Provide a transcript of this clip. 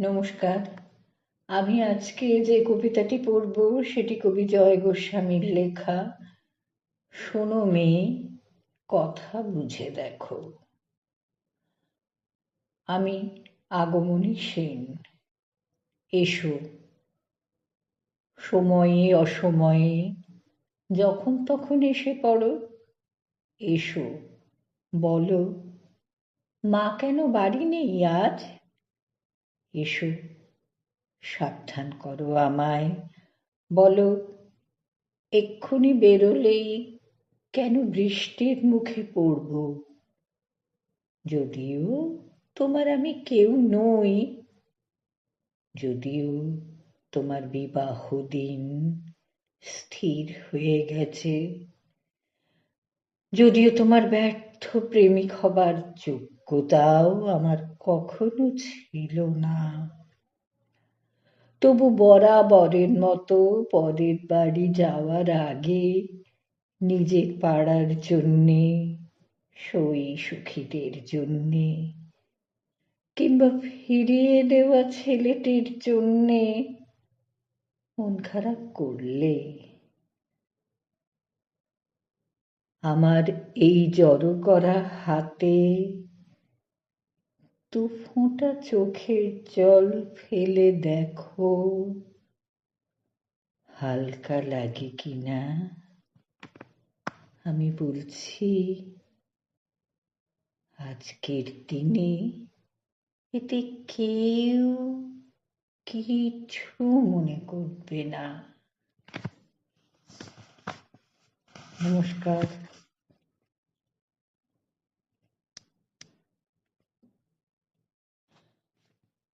নমস্কার। আমি আজকে যে কবিতাটি পড়ব, সেটি কবি জয় গোস্বামীর লেখা, শোনো মেয়ে, কথা বুঝে দেখো। আমি আগমনী সেন। এসো, সময়ে অসময়ে, যখন তখন এসে পড়ো। এসো, বলো, মা কেন বাড়ি নেই আজ? এসো, সাবধান করো আমায়। বলো, এক্ষুনি বেরোলেই কেন বৃষ্টির মুখে পড়ব? যদিও তোমার আমি কেউ নই, যদিও তোমার বিবাহ দিন স্থির হয়ে গেছে। যদিও তোমার ব্যর্থ প্রেমিক হবার যোগ্যতাও আমার কখনো ছিল না। তবু বরাবরের মতো পরের বাড়ি যাওয়ার আগে নিজের পাড়ার জন্যে, সই সুখীদের জন্যে কিংবা ফিরিয়ে দেওয়া ছেলেটির জন্যে মন খারাপ করলে আমার এই জড়ো করা হাতে। দু ফোঁটা চোখের জল ফেলে দেখো, হালকা লাগে কিনা? আমি বলছি, আজকের দিনে এতে কেউ কিছু মনে করবে না। নমস্কার।